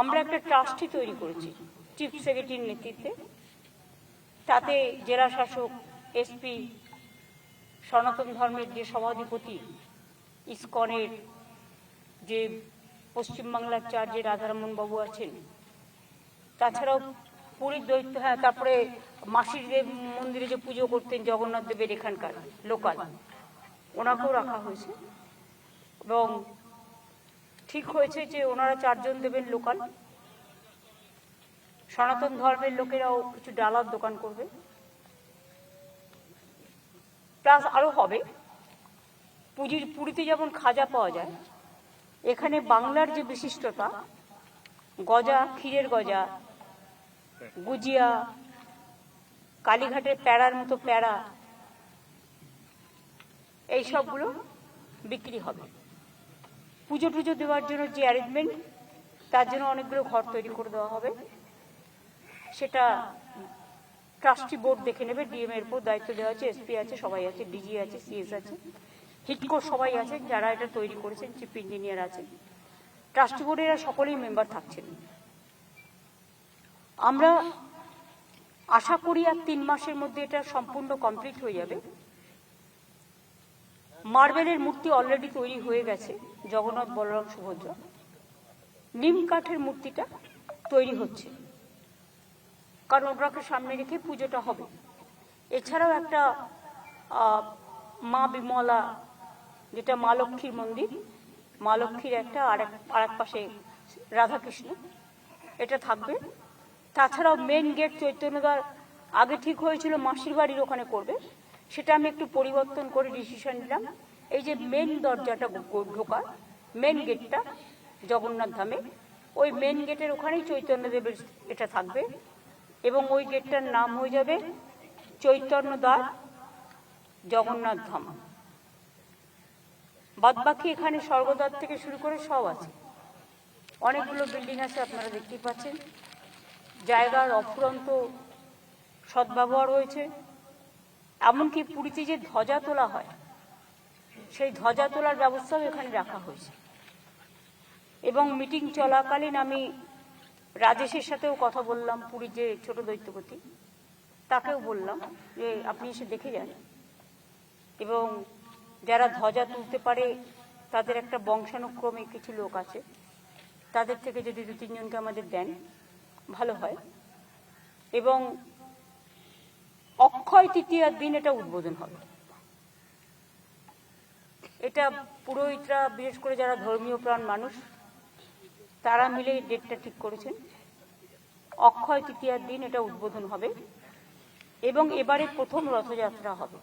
আমরা একটা ট্রাস্টি তৈরি করেছি, চিফ সেক্রেটারির নেতৃত্বে। তাতে জেলা শাসক, এসপি, সনাতন ধর্মের যে সভাধিপতি, ইসকনের যে পশ্চিমবাংলার চার যে রাধারমন বাবু আছেন, তাছাড়াও পুরীর দৈত্য হ্যাঁ তারপরে মাসির দেব মন্দিরে যে পুজো করতেন জগন্নাথ দেবের এখানকার লোকাল, ওনাকেও রাখা হয়েছে। এবং ঠিক হয়েছে যে ওনারা চারজন দেবেন লোকাল। সনাতন ধর্মের লোকেরাও কিছু ডালার দোকান করবে। প্লাস আরও হবে পুজীর পুরীতে যেমন খাজা পাওয়া যায়, এখানে বাংলার যে বিশিষ্টতা, গজা, ক্ষীরের গজা, গুজিয়া, কালীঘাটের প্যাড়ার মতো প্যাড়া এই সবগুলো বিক্রি হবে। পুজো টুজো দেওয়ার জন্য যে অ্যারেঞ্জমেন্ট তার জন্য অনেকগুলো ঘর তৈরি করে দেওয়া হবে। সেটা ট্রাস্টি বোর্ড দেখে নেবে ডিএম এর উপর দায়িত্ব দেওয়া আছে এসপি আছে, সবাই আছে ডিজি আছে সিএস আছে হিটকো সবাই আছেন যারা এটা তৈরি করেছেন চিফ ইঞ্জিনিয়ার আছেন। ট্রাস্টি বোর্ডের এরা সকলেই মেম্বার থাকছেন। আমরা আশা করি আর তিন মাসের মধ্যে এটা সম্পূর্ণ কমপ্লিট হয়ে যাবে। মার্বেলের মূর্তি অলরেডি তৈরি হয়ে গেছে, জগন্নাথ বলরাম সুভদ্রা। নিম কাঠের মূর্তিটা তৈরি হচ্ছে। কারণ ওটাকে সামনে রেখে পুজোটা হবে। এছাড়াও একটা মা বিমলা, যেটা মা লক্ষ্মীর মন্দির, মা লক্ষ্মীর একটা আর এক আর এক পাশে রাধাকৃষ্ণ, এটা থাকবে। তাছাড়াও মেন গেট চৈতন্যদার, আগে ঠিক হয়েছিল মাসির বাড়ির ওখানে করবে। সেটা আমি একটু পরিবর্তন করে ডিসিশন নিলাম। এই যে মেন দরজাটা ঢোকার মেন গেটটা জগন্নাথ ধামে, ওই মেন গেটের ওখানেই চৈতন্যদেবের এটা থাকবে এবং ওই গেটটার নাম হয়ে যাবে চৈতন্য দ্বার জগন্নাথ ধাম। বাদবাকি এখানে স্বর্গদ্বার থেকে শুরু করে সব আছে। অনেকগুলো বিল্ডিং আছে আপনারা দেখতেই পাচ্ছেন। জায়গার অফুরন্ত সদ্ব্যবহার হয়েছে। এমনকি পুরীতে যে ধ্বজা তোলা হয়, সেই ধ্বজা তোলার ব্যবস্থাও এখানে রাখা হয়েছে। এবং মিটিং চলাকালীন আমি রাজেশের সাথেও কথা বললাম, পুরীর যে ছোট দৈত্যপতি, তাকেও বললাম যে, আপনি এসে দেখে যান। এবং যারা ধ্বজা তুলতে পারে, তাদের একটা বংশানুক্রমে কিছু লোক আছে, তাদের থেকে যদি দু তিনজনকে আমাদের দেন, ভালো হয়। এবং অক্ষয় তৃতীয়ার দিন এটা উদ্বোধন হবে। এটা পুরোহিতরা, বিশেষ করে যারা ধর্মীয় প্রাণ মানুষ, তারা মিলে ডেটটা ঠিক করেছেন। অক্ষয় তৃতীয়ার দিন এটা উদ্বোধন হবে এবং এবারে প্রথম রথযাত্রা হবে।